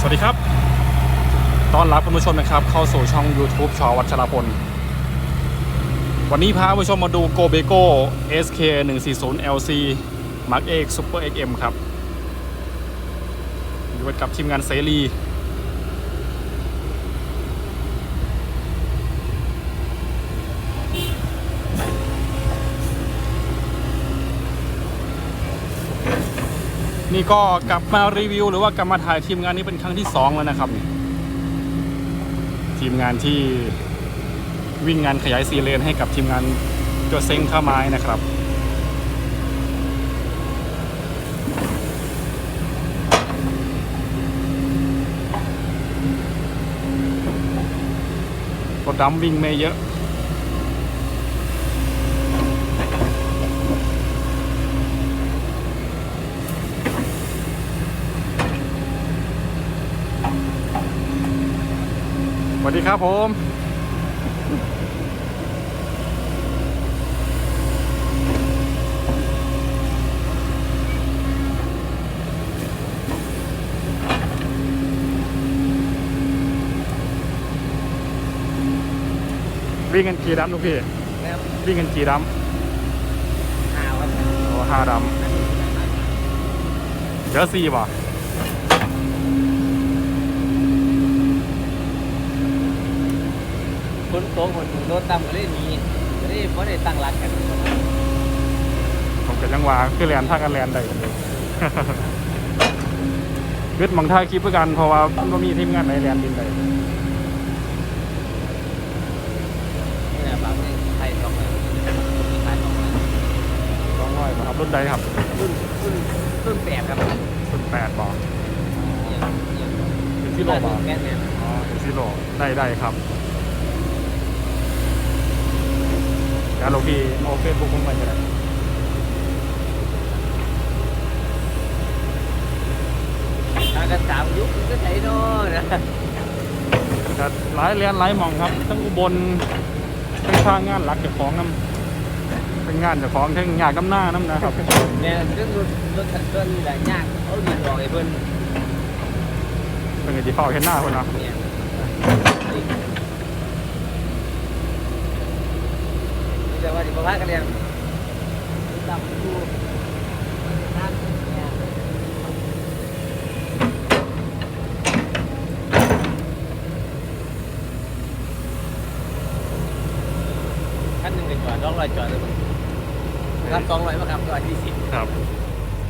สวัสดีครับ ต้อนรับคุณผู้ชมนะครับ เข้าสู่ช่อง YouTube ชอวัชรพล วันนี้พาคุณผู้ชมมาดูโกเบโก SK 140 LC Mark X Super XM ครับอยู่กับทีมงานเสรี นี่ก็กลับมารีวิว หรือว่ากลับมาถ่ายทีมงานนี้เป็นครั้งที่ 2 แล้วนะครับนี่ทีมงานที่วิ่งงานขยายซีเลนให้กับทีมงานโจเซ็งข้าไม้นะครับรถดำวิ่งไม่เยอะ วัสดีครับผมวิ่งกันกี่ดำลูกพี่แล้ววิ่งกันกี่ดหาวันำโอ้ห้าดำเดี๋ยวสี่ป่ะ คนโตคนโดนตำก็เลยหนีก็เลยเพราะได้ตั้งหลักกันผมเป็นยังหวาคือแลนท่ากันแลนได้ยึดหมองท่าคลิปเพื่อกันเพราะว่ามันมีทีมงานไหนแลนดินได้นี่นะบางนี่ไทยสองเลยไทยสองเลยร้องร้อยบ่ครับรุ่นใดครับรุ่นรุ่นรุ่นแปดครับรุ่นแปดบอกอย่างอย่างถึงที่โลบอกแม่นแม่นอ๋อถึงที่โลได้ได้ครับ แล้วลูกพี่โอเฟซบุ๊กผมไปจะได้กันสามยุคก็ใช้นอนะแต่หลายเรียนหลายหมองครับทั้งอุบลทั้งทางงานหลักเจ้าของน้ำเป็นงานเจ้าของทั้งงานกำหน้าน้ำนะครับเนี่ยซึ่งรถถคันต้นนี่แหละยากเอาดินออกไอ้เพิ่นเป็นไงที่เฝ้าเห็นหน้าคนเนาะ เนี่ยแต่ว่ากันเรียนตามดูทางเนี่ยขั้นหนึ่งเป็นจอดร้องลอยจอดเลยมั้งครับสองร้อยมาครับตัวที่สิบครับ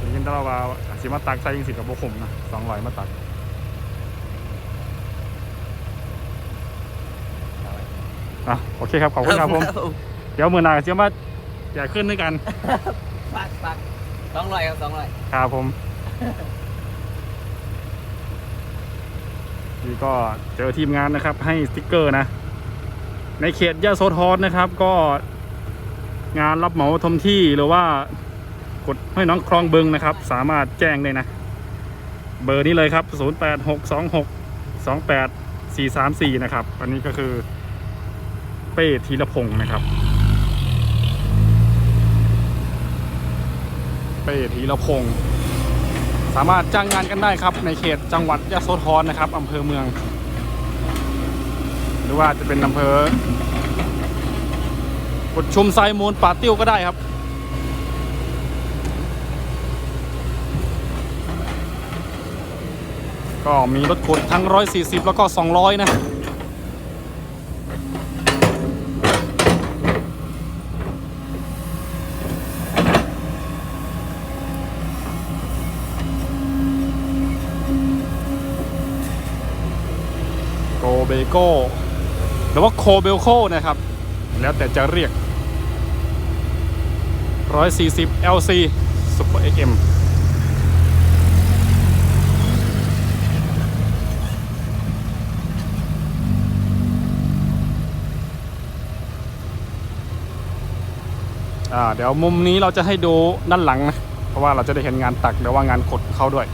ยินดีต้อนรับว่าสิมาตักใส่ยิงสิกับโบขมนะสองร้อยมาตักอะโอเคครับ ขอบคุณครับผม เดี๋ยวมือหนาเสียมาใหญ่ขึ้นด้วยกันปักปักสองร้อยครับสองร้อยครับผม นี่ก็เจอทีมงานนะครับ ให้สติกเกอร์นะ ในเขตยะโสธรนะครับ ก็งานรับเหมาทมที่หรือว่ากดให้น้องคลองบึงนะครับ สามารถแจ้งได้นะ เบอร์นี้เลยครับ 0862628434 นะครับ อันนี้ก็คือเป้ธีรพงศ์นะครับ ป้ธีรพงศ์สามารถจ้างงานกันได้ครับ ในเขตจังหวัดยะโสธรนะครับอำเภอเมือง หรือว่าจะเป็นอำเภอกดชุมไซมูลป่าติ้วก็ได้ครับก็มีรถขุดทั้ง 140 แล้วก็ 200 นะ เบโกหรือว่าโคเบลโคนะครับ แล้วแต่จะเรียก 140 LC Super XM อ่าเดี๋ยวมุมนี้เราจะให้ดูด้านหลังนะ เพราะว่าเราจะได้เห็นงานตักหรือว่างานกดเข้าด้วย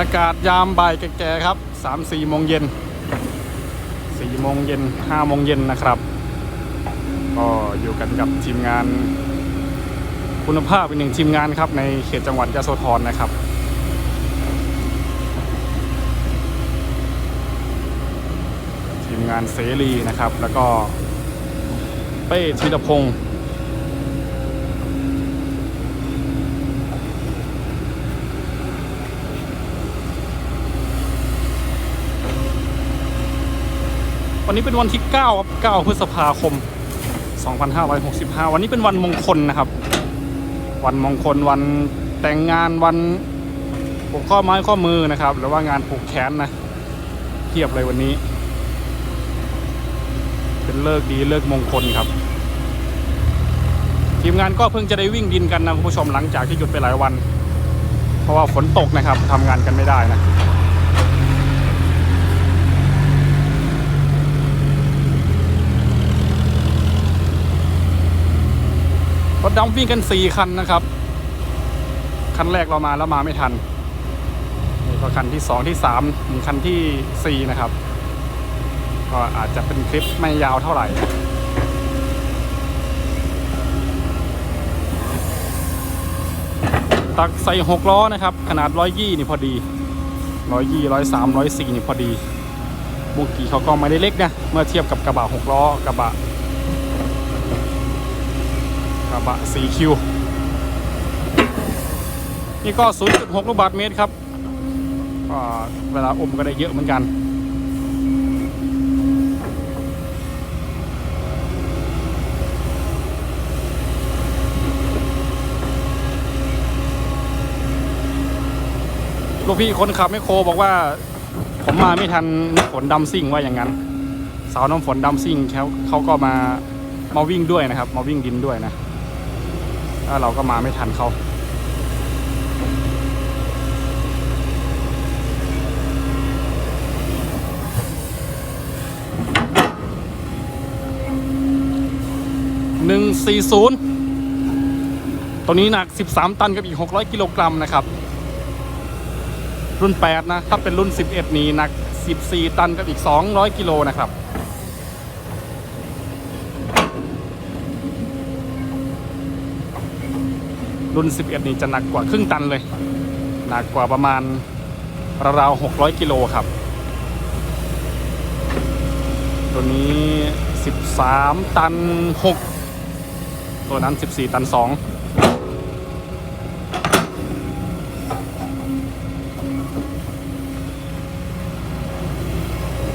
รยากาศยามบ่ายแก่ๆครับสามสี่โมงเย็นสี่โมงเย็นห้าโมงเย็นนะครับ ก็อยู่กันกับทีมงานคุณภาพอีกหนึ่งทีมงานครับ ในเขตจังหวัดยะโสธรนะครับทีมงานเสรีนะครับ แล้วก็เป้ธีรพงศ์ วันนี้เป็นวันที่ 9 ครับ 9 พฤษภาคม 2565 วันนี้เป็นวันมงคลนะครับ วันมงคลวันแต่งงานวันผูกข้อไม้ข้อมือนะครับ หรือว่างานผูกแขนนะเทียบเลยวันนี้ เป็นเลิกดีเลิกมงคลครับ ทีมงานก็เพิ่งจะได้วิ่งดินกันนะคุณผู้ชมหลังจากที่หยุดไปหลายวัน เพราะว่าฝนตกนะครับทำงานกันไม่ได้นะ รถดำวิ่งกันสี่คันนะครับคันแรกเรามาแล้วมาไม่ทันนี่ก็คันที่สองที่สามถึงคันที่สี่นะครับ ก็อาจจะเป็นคลิปไม่ยาวเท่าไหร่ตักใส่หกล้อนะครับ ขนาดร้อยยี่นี่พอดีร้อยยี่ร้อยสามร้อยสี่นี่พอดีบุกีเขาก็ไม่ได้เล็กนะ เมื่อเทียบกับกระบะหกล้อกระบะ กระบะ 4 คิว นี่ก็ 0.6 ลูกบาทเมตรครับก็เวลาอมก็ได้เยอะเหมือนกันลูกพี่คนขับไม่โครบอกว่า ผมมาไม่ทันน้ำฝนดำซิ่งว่าอย่างนั้น สาวน้ำฝนดำซิ่งเขาเขาก็มามาวิ่งด้วยนะครับ มาวิ่งดินด้วยนะ ถ้าเราก็มาไม่ทันเขาหนึ่งสี่ศูนย์ตัวนี้หนัก 13 ตันกับอีก 600 กิโลกรัมนะครับ รุ่น 8 นะ ถ้าเป็นรุ่น 11 นี้หนัก 14 ตันกับอีก 200 กิโลนะครับ รุ่น 11 นี่จะหนักกว่าครึ่งตันเลย หนักกว่าประมาณราวๆ600 กิโลครับ ตัวนี้ 13 ตัน 6 ตัวนั้น 14 ตัน 2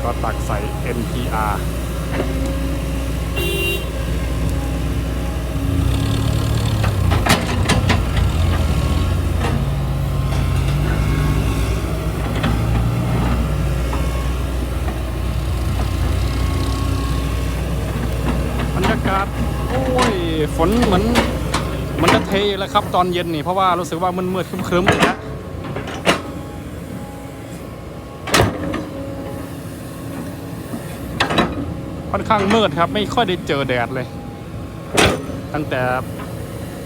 ก็ตักใส่ NPR บรรยากาศ โอ้ย ฝนเหมือนเห มันจะเทแล้วครับตอนเย็นนี่เพราะว่ารู้สึกว่ามันมืดๆครึ้มๆเลยนะค่อนข้างมืดครับ ไม่ค่อยได้เจอแดดเลย ตั้งแต่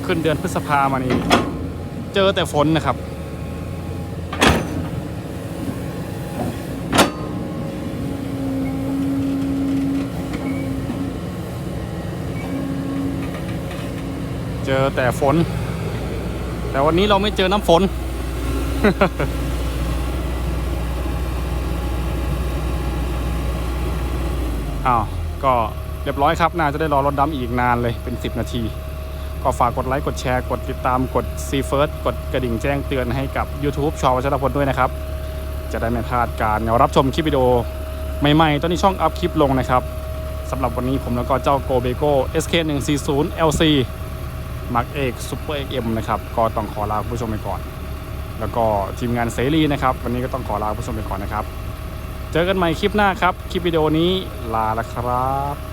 ขึ้นเดือนพฤษภามานี่เจอแต่ฝนนะครับ เจอแต่ฝน แต่วันนี้เราไม่เจอน้ำฝน อ้าว ก็เรียบร้อยครับ น่าจะได้รอรถดำอีกนานเลยเป็น 10 นาที ก็ฝากกดไลค์ กดแชร์ กดติดตามกดซีเฟิร์สกดกระดิ่งแจ้งเตือนให้กับ YouTube ชอวัชรพลด้วยนะครับ จะได้ไม่พลาดการรับชมคลิปวิดีโอใหม่ๆ ตอนนี้ช่องอัพคลิปลงนะครับสำหรับวันนี้ผมแล้วก็เจ้าโกเบโก้ SK140 LC มาร์ กเอกซูเปอร์เอ็มนะครับก็ต้องขอลาผู้ชมไปก่อน แล้วก็ทีมงานเสรีนะครับ วันนี้ก็ต้องขอลาผู้ชมไปก่อนนะครับ เจอกันใหม่คลิปหน้าครับ คลิปวิดีโอนี้ลาแล้วครับ